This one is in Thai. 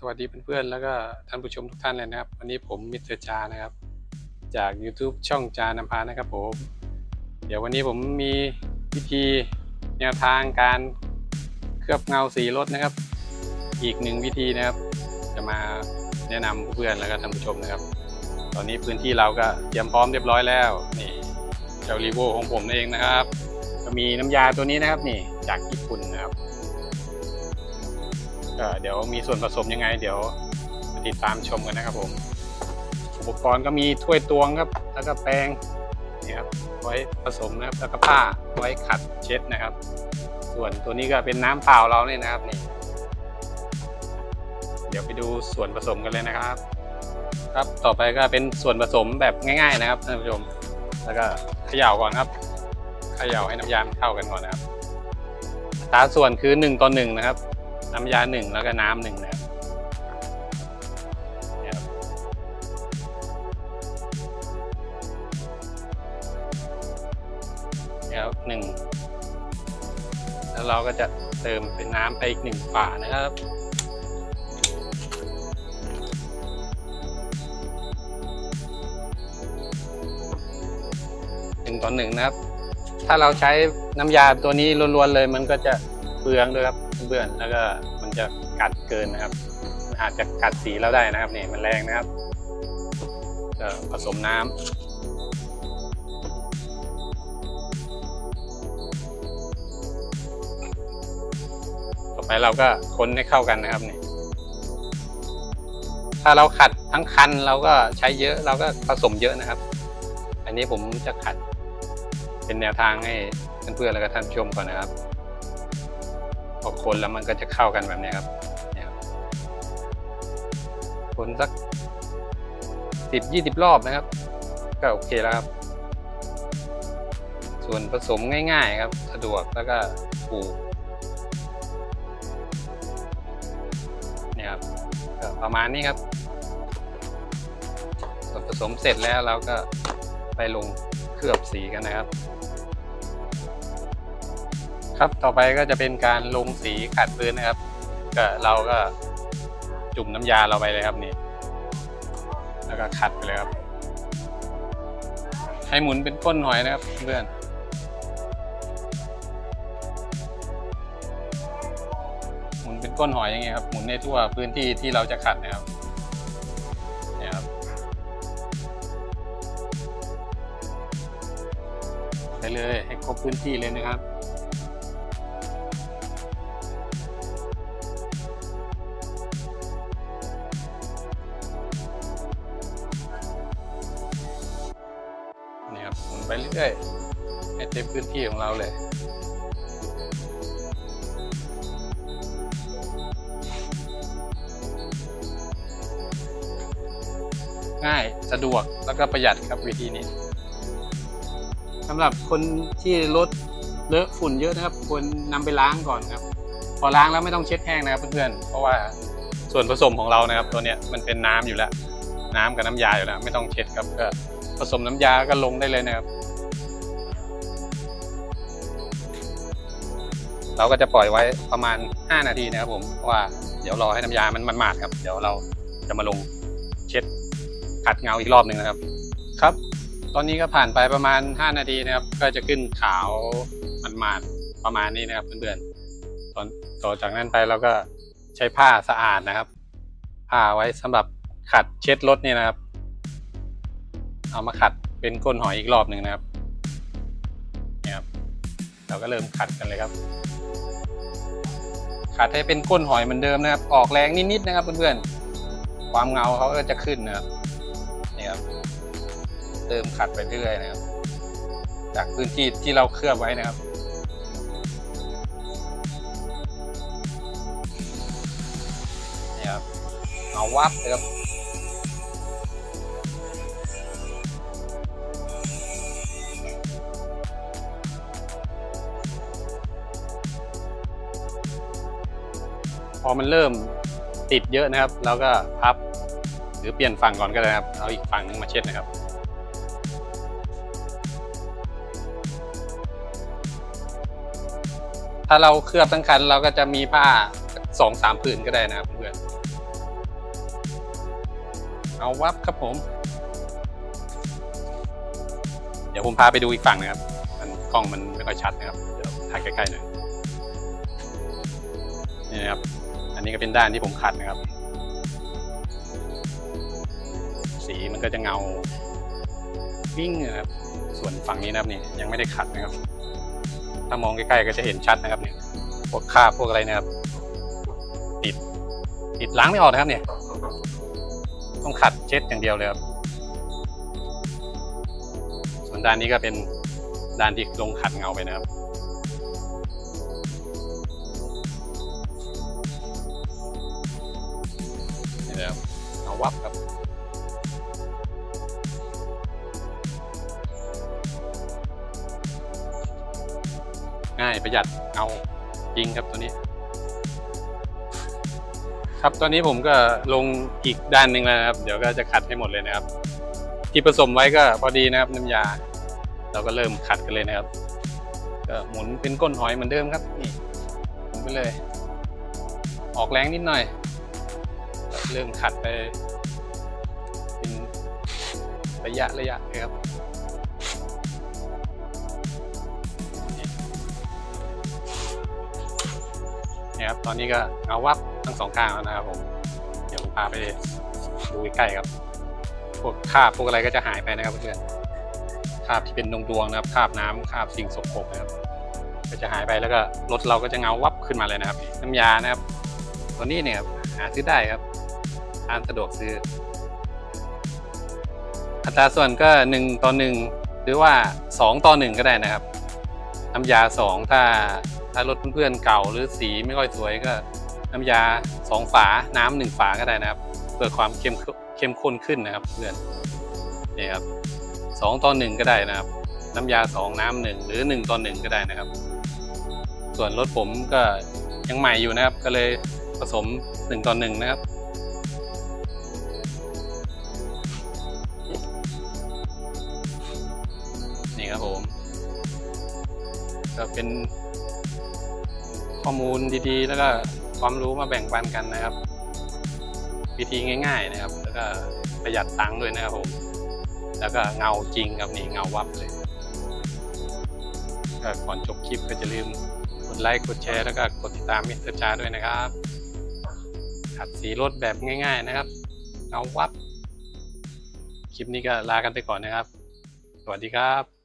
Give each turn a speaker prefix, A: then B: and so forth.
A: สวัสดีเพื่อนๆ แล้วก็ท่านผู้ชมทุกท่านเลยนะครับ วันนี้ผมมิสเตอร์จานะครับ จาก YouTube ช่องจานำพานะครับผม เดี๋ยววันนี้ผมมีวิธีแนวทางการเคลือบเงาสีรถนะครับ อีกหนึ่งวิธีนะครับ จะมาแนะนำเพื่อนๆแล้วก็ท่านผู้ชมนะครับ ตอนนี้พื้นที่เราก็เตรียมพร้อมเรียบร้อยแล้วนี่เจ้ารีโวของผมเองนะครับ ก็มีน้ำยาตัวนี้นะครับนี่จากญี่ปุ่นนะครับ เดี๋ยวมีส่วนผสมยังไง เดี๋ยวติดตามชมกันนะครับผม อุปกรณ์ก็มีถ้วยตวงครับ แล้วก็แป้งนี่ครับไว้ผสมนะครับ แล้วก็ผ้าไว้ขัดเช็ดนะครับ ส่วนตัวนี้ก็เป็นน้ำเปล่าเราเนี่ยนะครับนี่ เดี๋ยวไปดูส่วนผสมกันเลยนะครับ ครับต่อไปก็เป็นส่วนผสมแบบง่าย ๆ นะครับท่านผู้ชม แล้วก็เขย่าก่อนครับเขย่าให้น้ำยาเข้ากันก่อนนะครับตาส่วนคือ1ต่อ1นะครับ น้ำยาหนึ่งแล้วก็น้ำหนึ่งนะครับเนี่ยครับเนี่ยครับหนึ่งแล้วเราก็จะเติมเป็นน้ำไปอีกหนึ่งฝานะครับหนึ่งต่อหนึ่งนะครับ ถ้าเราใช้น้ำยาตัวนี้ล้วนๆเลยมันก็จะเปลืองด้วยครับ เพื่อนๆแล้วก็มันจะกัดเกินนะครับ อาจจะกัดสีเราได้นะครับนี่มันแรงนะครับก็ผสมน้ำต่อไปเราก็คนให้เข้ากันนะครับนี่ถ้าเราขัดทั้งคันเราก็ใช้เยอะเราก็ผสมเยอะนะครับ อันนี้ผมจะขัดเป็นแนวทางให้เพื่อนๆแล้วก็ท่านชมก่อนนะครับ อคนแล้วมันก็จะเข้ากันแบบนี้ครับเนี่ยครับคนสักสิบยี่สิบรอบนะครับ ก็โอเคแล้วครับ ส่วนผสมง่าย ๆ ครับ สะดวกแล้วก็ถูกเนี่ยครับประมาณนี้ครับ ส่วนผสมเสร็จแล้วเราก็ไปลงเคลือบสีกันนะครับ ครับต่อไปก็จะเป็นการลงสีขัดพื้นนะครับ ก็เราก็จุ่มน้ำยาเราไปเลยครับนี่ แล้วก็ขัดไปเลยครับ ให้หมุนเป็นก้นหอยนะครับเพื่อนหมุนเป็นก้นหอยอย่างเงี้ยครับหมุนในทั่วพื้นที่ที่เราจะขัดนะครับเนี่ยครับไปเลยให้ครบพื้นที่เลยนะครับ ไปเรื่อยๆให้เต็มพื้นที่ของเราเลยง่ายสะดวกแล้วก็ประหยัดครับวิธีนี้สำหรับคนที่รถเลอะฝุ่นเยอะนะครับควรนำไปล้างก่อนครับ พอล้างแล้วไม่ต้องเช็ดแห้งนะครับเพื่อนๆเพราะว่าส่วนผสมของเรานะครับ ตัวเนี้ยมันเป็นน้ำอยู่แล้ว น้ำกับน้ำยาอยู่แล้ว ไม่ต้องเช็ดครับก็ผสมน้ำยาก็ลงได้เลยนะครับ เราก็จะปล่อยไว้ประมาณ 5 นาทีนะครับผมเพราะว่าเดี๋ยวรอให้น้ำยามันมันหมาดครับ เดี๋ยวเราจะมาลงเช็ดขัดเงาอีกรอบหนึ่งนะครับ ครับ ตอนนี้ก็ผ่านไปประมาณ 5 นาทีนะครับ ก็จะขึ้นขาวมันหมาดประมาณนี้นะครับเพื่อนๆตอนต่อจากนั้นไปเราก็ใช้ผ้าสะอาดนะครับผ้าไว้สำหรับขัดเช็ดรถนี่นะครับ เอามาขัดเป็นก้นหอยอีกรอบหนึ่งนะครับเนี่ยครับเราก็เริ่มขัดกันเลยครับ ขัดให้เป็นก้นหอยเหมือนเดิมนะครับ ออกแรงนิดๆนะครับเพื่อนๆ ความเงาเขาก็จะขึ้นนะครับนี่ครับเติมขัดไปเรื่อยๆนะครับ จากพื้นที่ที่เราเคลือบไว้นะครับนี่ครับเอาวับนะครับ อมันเริ่มติดเยอะนะครับเราก็พับ หรือเปลี่ยนฝั่งก่อนก็ได้นะครับ เอาอีกฝั่งนึงมาเช็ดนะครับถ้าเราเคลือบทั้งคันเราก็จะมีผ้าสองสามผืนก็ได้นะครับเพื่อน เอาวับครับผม เดี๋ยวผมพาไปดูอีกฝั่งนะครับ มันกล้องมันไม่ค่อยชัดนะครับ เดี๋ยวถ่ายใกล้ๆหน่อย นี่นะครับ อันนี้ก็เป็นด้านที่ผมขัดนะครับ สีมันก็จะเงาวิ่งนะครับ ส่วนฝั่งนี้นะครับนี่ยังไม่ได้ขัดนะครับ ถ้ามองใกล้ๆก็จะเห็นชัดนะครับเนี่ยพวกคราบพวกอะไรนะครับ ติดติดล้างไม่ออกนะครับเนี่ย ต้องขัดเช็ดอย่างเดียวเลยครับส่วนด้านนี้ก็เป็นด้านที่ลงขัดเงาไปนะครับ ประหยัดเอาจริงครับตัวนี้ ครับตอนนี้ผมก็ลงอีกด้านหนึ่งแล้วนะครับ เดี๋ยวก็จะขัดให้หมดเลยนะครับ ที่ผสมไว้ก็พอดีนะครับน้ำยา เราก็เริ่มขัดกันเลยนะครับก็หมุนเป็นก้นหอยเหมือนเดิมครับนี่หมุนไปเลย ออกแรงนิดหน่อยเริ่มขัดไปเป็นระยะระยะเลยครับ เนี่ยครับตอนนี้ก็เงาวับทั้งสองข้างแล้วนะครับผมเดี๋ยวผมพาไปดูใกล้ครับพวกคราบพวกอะไรก็จะหายไปนะครับเพื่อนคราบที่เป็นดวงดวงนะครับคราบน้ำคราบสิ่งสกปรกนะครับ ก็จะหายไปแล้วก็รถเราก็จะเงาวับขึ้นมาเลยนะครับ น้ำยานะครับ ตัวนี้เนี่ยครับหาซื้อได้ครับร้านสะดวกซื้อ อัตราส่วนก็หนึ่งต่อหนึ่งหรือว่าสองต่อหนึ่งก็ได้นะครับ น้ำยาสองถ้า ถ้ารถเพื่อนๆเก่าหรือสีไม่ค่อยสวยก็น้ำยาสองฝา น้ำหนึ่งฝาก็ได้นะครับ เพื่อความเข้มเข้มข้นขึ้นนะครับ เพื่อนนี่ครับสองต่อหนึ่งก็ได้นะครับ น้ำยาสองน้ำหนึ่งหรือหนึ่งต่อหนึ่งก็ได้นะครับ ส่วนรถผมก็ยังใหม่อยู่นะครับ ก็เลยผสมหนึ่งต่อหนึ่งนะครับนี่ครับผมก็เป็น ข้อมูลดีๆ แล้วก็ความรู้มาแบ่งปันกันนะครับ วิธีง่าย ๆนะครับ แล้วก็ประหยัดตังค์ด้วยนะครับผมแล้วก็เงาจริงครับนี่เงาวับเลยก่อนจบคลิปก็จะลืมกดไลค์กดแชร์แล้วก็กดติดตามมิสเตอร์จาด้วยนะครับขัดสีรถแบบง่าย ๆนะครับเงาวับ คลิปนี้ก็ลากันไปก่อนนะครับ สวัสดีครับ